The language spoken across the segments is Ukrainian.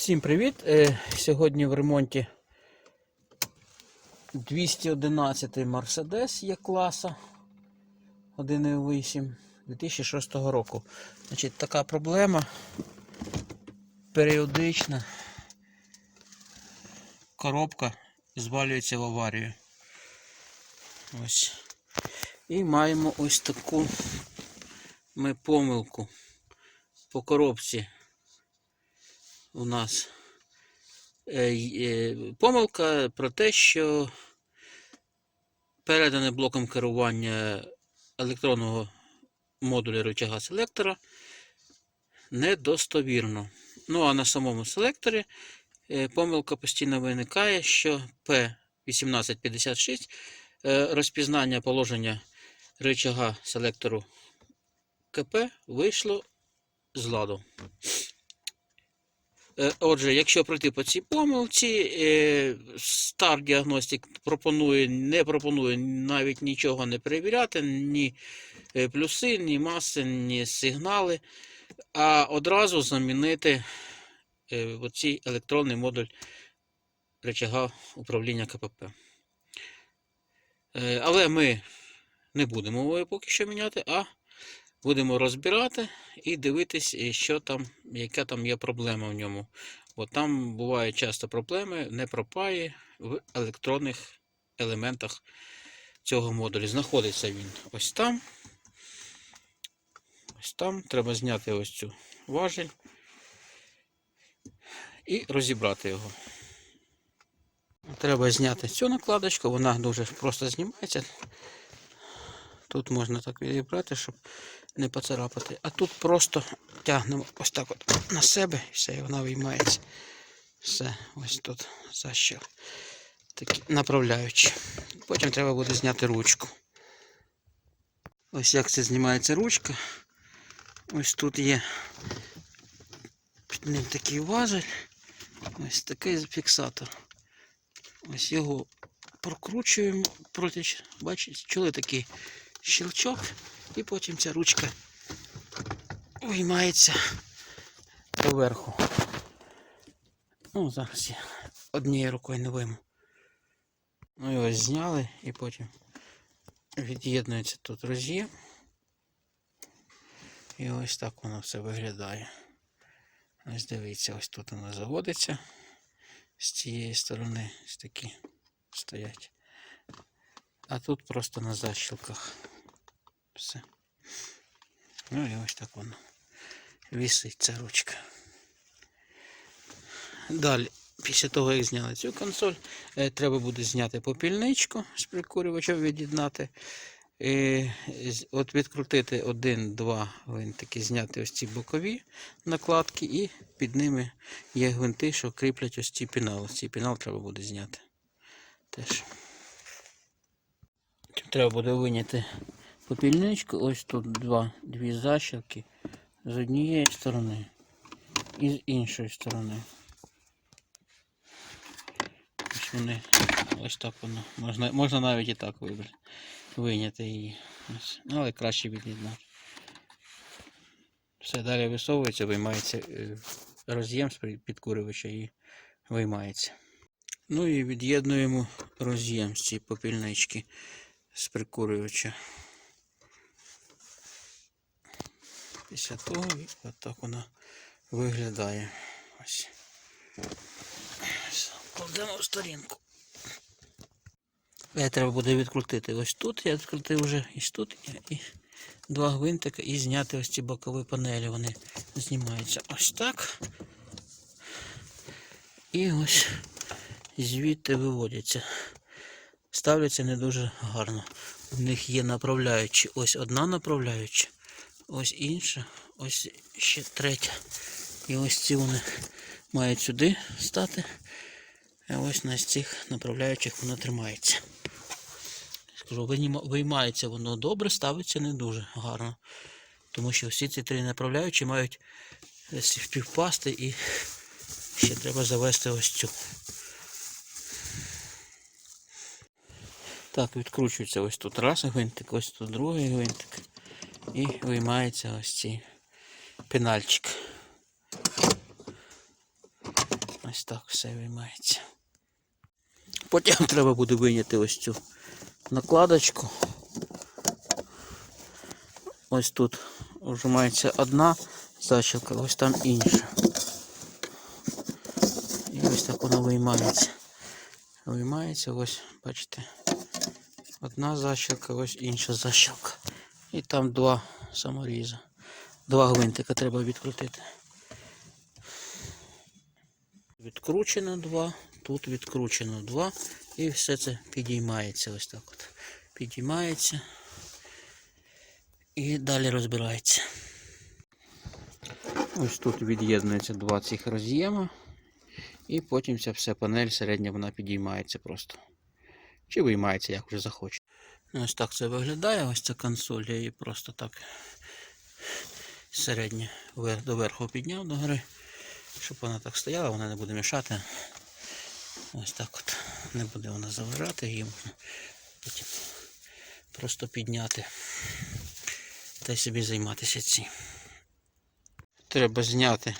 Всім привіт! Е, Сьогодні в ремонті 211 Mercedes є класа 1.8 2006 року. Значить, така проблема періодична. Коробка звалюється в аварію. Ось. І маємо ось таку ми помилку по коробці у нас е, е, помилка про те, що передане блоком керування електронного модуля рычага селектора недостовірно. Ну а на самому селекторі е, помилка постійно виникає, що P1856 е, розпізнання положення рычага селектору КП вийшло з ладу. Е, Отже, якщо пройти по цій помилці, е, Star Diagnostic пропонує, не пропонує навіть нічого не перевіряти, ні е, плюси, ні маси, ні сигнали, а одразу замінити е, оцей електронний модуль рычага управління КПП. Е, Але ми не будемо його поки що міняти, а будемо розбирати і дивитись, е, що там, яка там є проблема в ньому. Бо там бувають часто проблеми не пропає в електронних елементах цього модулю. Знаходиться він ось там. Ось там. Треба зняти ось цю важель і розібрати його. Треба зняти цю накладочку, вона дуже просто знімається. Тут можна так відібрати, щоб не поцарапати. А тут просто тягнемо ось так от на себе і все, і вона виймається. Все, ось тут защіл. Такі направляючі. Потім треба буде зняти ручку. Ось як це знімається ручка. Ось тут є під ним такий важель. Ось такий фіксатор. Ось його прокручуємо проти, бачите, чули такий щелчок, і потім ця ручка виймається доверху. Ну, зараз я однією рукою не вийму. Ну і ось зняли і потім від'єднується тут роз'єм. І ось так воно все виглядає. Ось дивіться, ось тут воно заводиться з цієї сторони, ось такі стоять. А тут просто на защілках. Все. Ну і ось так воно. Вісить ця ручка. Далі, після того, як зняли цю консоль, е, треба буде зняти попільничку з прикурювача, від'єднати. З- От відкрутити один-два гвинтики, зняти ось ці бокові накладки, і під ними є гвинти, що кріплять ось ці пінали. Ці пінал треба буде зняти. Теж. Треба буде виняти попільничку. Ось тут два, дві защілки з однієї сторони і з іншої сторони. Ось вони, ось так воно. Можна, можна навіть і так вибрати. Виняти її. Ось. Але краще від'єднати. Все далі висовується, виймається е, роз'єм з підкурювача і виймається. Ну і від'єднуємо роз'єм з цієї попільнички з прикурювача. Після того і отак вона виглядає. Ось. Кладемо в сторінку. Е, Треба буде відкрутити ось тут. Я відкрутив вже і тут, і два гвинтика і зняти ось ці бокові панелі. Вони знімаються ось так. І ось звідти виводяться. Ставляться не дуже гарно. У них є направляючі. Ось одна направляюча, ось інша, ось ще третя. І ось ці вони мають сюди стати. А ось на цих направляючих воно тримається. Скажу, виймається воно добре, ставиться не дуже гарно. Тому що всі ці три направляючі мають десь співпасти і ще треба завести ось цю. Так, відкручується ось тут раз гвинтик, ось тут другий гвинтик. І виймається ось цей пенальчик. Ось так все виймається. Потім треба буде вийняти ось цю накладочку. Ось тут вжимається одна защілка, ось там інша. І ось так воно виймається. Виймається, ось, бачите, одна защілка, ось інша защілка. І там два саморіза. Два гвинтика треба відкрутити. Відкручено два, тут відкручено два. І все це підіймається ось так от. Підіймається і далі розбирається. Ось тут від'єднується два цих роз'єма. І потім ця вся панель середня вона підіймається просто. Чи виймається, як вже захоче. Ось так це виглядає. Ось ця консоль. Я її просто так середньо доверху підняв до гори. Щоб вона так стояла, вона не буде мішати. Ось так от. Не буде вона заважати, її можна потім просто підняти та й собі займатися цим. Треба зняти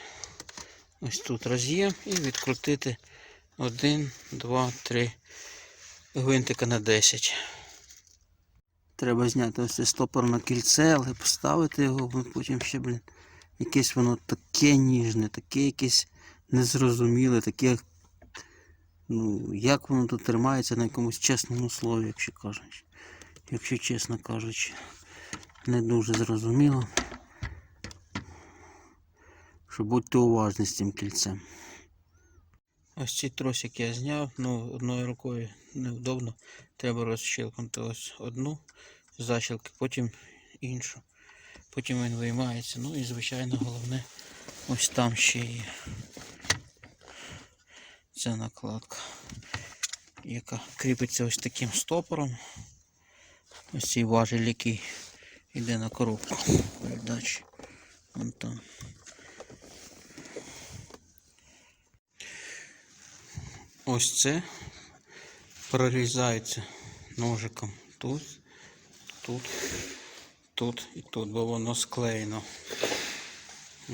ось тут роз'єм і відкрутити 1, 2, 3 гвинтика на 10. Треба зняти ось це стопорне кільце, але поставити його, бо потім ще, блін, якесь воно таке ніжне, таке якесь незрозуміле, таке. Ну, як воно тут тримається на якомусь чесному слові, якщо кажучи. Якщо чесно кажучи, не дуже зрозуміло. Що будьте уважні з цим кільцем. Ось ці тросики я зняв, ну одною рукою невдобно. Треба розщелкнути ось одну защілку, потім іншу. Потім він виймається. Ну і звичайно головне ось там ще є. Ця накладка, яка кріпиться ось таким стопором. Ось цей важіль, який йде на коробку передачі. Вон там. Ось це прорізається ножиком тут, тут, тут і тут, бо воно склеєно.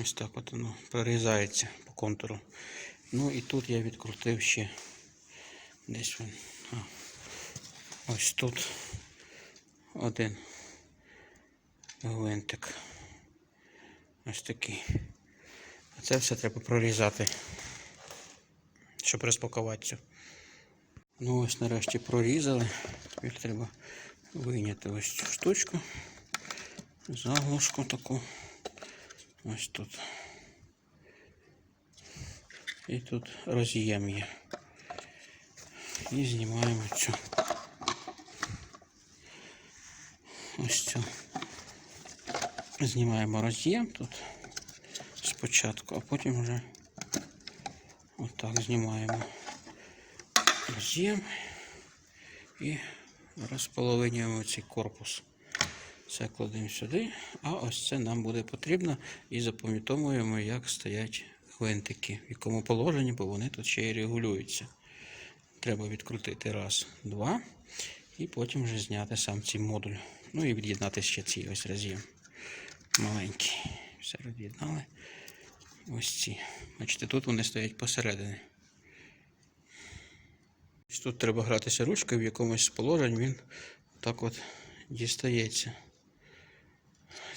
Ось так от воно прорізається по контуру. Ну і тут я відкрутив ще десь він. А, ось тут один гвинтик. Ось такий. А це все треба прорізати щоб розпакувати цю. Ну ось нарешті прорізали. Тепер треба вийняти ось цю штучку. Заглушку таку. Ось тут. І тут роз'єм є. І знімаємо цю. Ось цю. Знімаємо роз'єм тут спочатку, а потім вже Отак знімаємо роз'єм і розполовинюємо цей корпус. Це кладемо сюди, а ось це нам буде потрібно і запам'ятовуємо, як стоять гвинтики, в якому положенні, бо вони тут ще й регулюються. Треба відкрутити раз, два, і потім вже зняти сам цей модуль. Ну і від'єднати ще ці ось роз'єм маленький. Все роз'єднали. Ось ці. Бачите, тут вони стоять посередині. Ось Тут треба гратися ручкою, в якомусь з положень він так от дістається.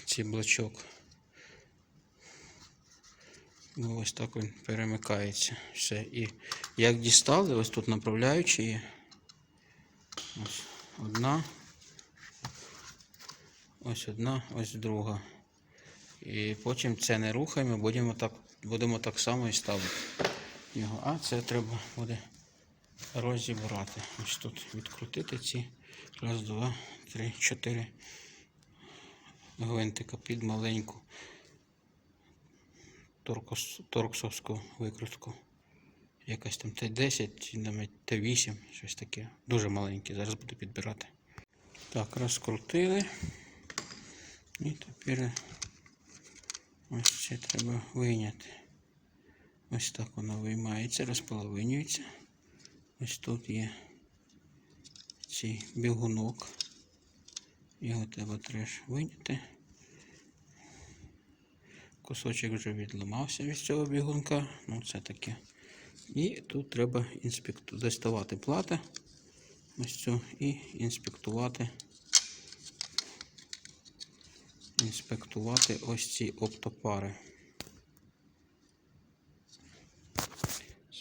Цей блочок. Ну, ось так він перемикається. Все. І як дістали, ось тут направляючі є. Ось одна. Ось одна, ось друга. І потім це не рухаємо, будемо так, будемо так само і ставити його. А це треба буде розібрати. Ось тут відкрутити ці. Раз, два, три, чотири гвинтика під маленьку торкос, торксовську викрутку. Якась там Т10, навіть Т8, щось таке. Дуже маленьке. Зараз буду підбирати. Так, розкрутили. І тепер Ось це треба вийняти. Ось так воно виймається, розполовинюється. Ось тут є цей бігунок. Його треба теж виняти. Кусочок вже відламався від цього бігунка. Ну це таке. І тут треба інспекту... доставати плати. Ось цю і інспектувати. Інспектувати ось ці оптопари.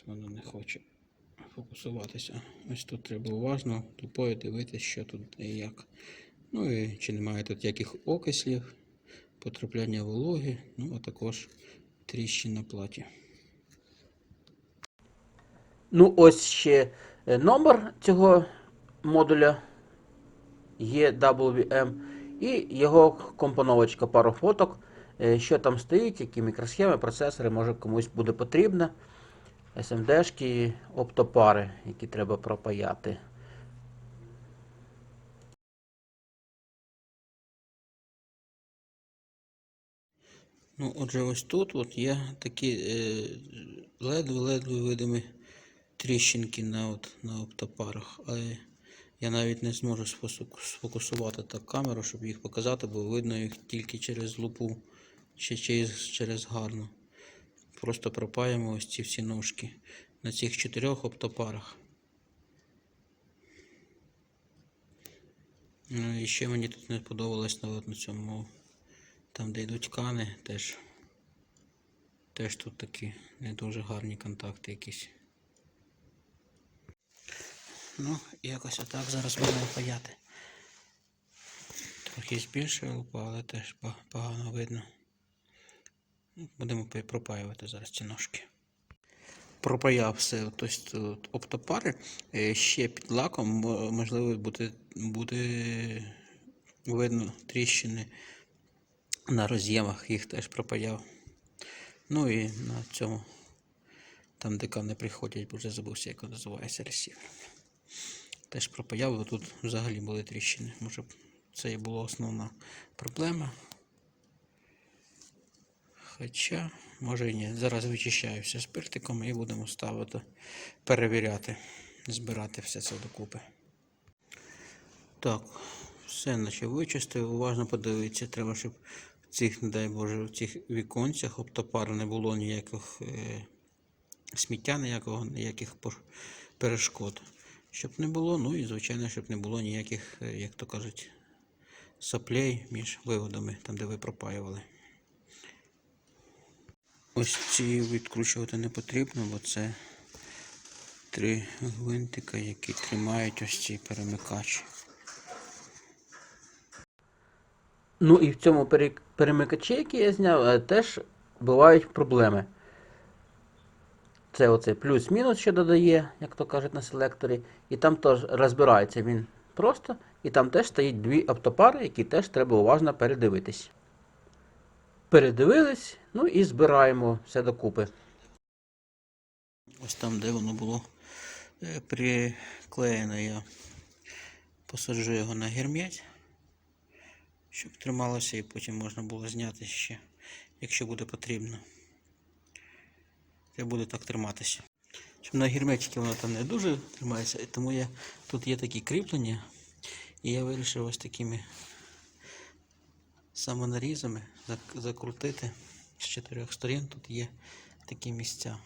Воно не хоче фокусуватися. Ось тут треба уважно тупою дивитися, що тут і як. Ну і чи немає тут яких окислів, потрапляння вологи, ну а також тріщин на платі. Ну, ось ще е, номер цього модуля EWM і його компоновочка пару фоток, е, що там стоїть, які мікросхеми, процесори, може комусь буде потрібно. SMD-шки, оптопари, які треба пропаяти. Ну, отже, ось тут от є такі е, ледве-ледве видимі тріщинки на, от, на оптопарах. Але я навіть не зможу сфокусувати так камеру, щоб їх показати, бо видно їх тільки через лупу чи через, через гарну. Просто пропаємо ось ці всі ножки на цих чотирьох оптопарах. Ну і ще мені тут не подобалось на, цьому, там де йдуть кани, теж, теж тут такі не дуже гарні контакти якісь. Ну, якось отак зараз будемо паяти. Трохи лупа, але теж погано видно. Будемо пропаювати зараз ці ножки. Пропаяв все тобто, оптопари. Е, Ще під лаком можливо буде, буде видно тріщини на роз'ємах, їх теж пропаяв. Ну і на цьому, там де кани приходять, бо вже забувся, як називається ресівер. Теж пропаяв, бо тут взагалі були тріщини. Може це і була основна проблема. Хоча, може і ні. Зараз вичищаю все спиртиком і будемо ставити, перевіряти, збирати все це докупи. Так, все наче вичистив. Уважно подивитися. Треба, щоб в цих, не дай Боже, в цих віконцях оптопар не було ніяких е, сміття, ніякого, ніяких перешкод. Щоб не було, ну і звичайно, щоб не було ніяких, е, як то кажуть, соплей між виводами, там де ви пропаювали. Ось ці відкручувати не потрібно, бо це три гвинтика, які тримають ось цей перемикач. Ну і в цьому перемикачі, який я зняв, е, теж бувають проблеми. Це оцей плюс-мінус, що додає, як то кажуть на селекторі. І там теж розбирається він просто. І там теж стоїть дві оптопари, які теж треба уважно передивитись. Передивились, ну і збираємо все докупи. Ось там, де воно було е, приклеєно, я посаджу його на герметь, щоб трималося і потім можна було зняти ще, якщо буде потрібно. Це буде так триматися. Щоб на герметики воно там не дуже тримається, тому я, тут є такі кріплення, і я вирішив ось такими самонарізами закрутити з чотирьох сторін. Тут є такі місця.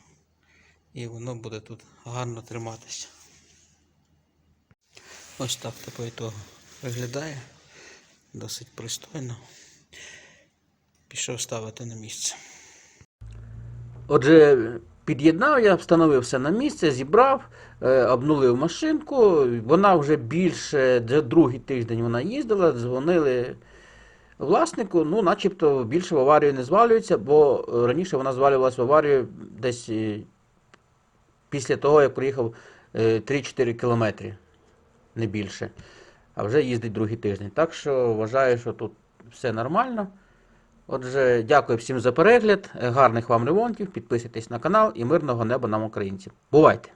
І воно буде тут гарно триматися. Ось так по ітогу виглядає. Досить пристойно. Пішов ставити на місце. Отже, під'єднав я, встановив все на місце, зібрав, е, обнулив машинку. Вона вже більше, другий тиждень вона їздила, дзвонили власнику, ну, начебто більше в аварію не звалюється, бо е, раніше вона звалювалася в аварію десь е, після того, як проїхав е, 3-4 кілометри, не більше. А вже їздить другий тиждень. Так що вважаю, що тут все нормально. Отже, дякую всім за перегляд, е, гарних вам ремонтів, підписуйтесь на канал і мирного неба нам українцям. Бувайте!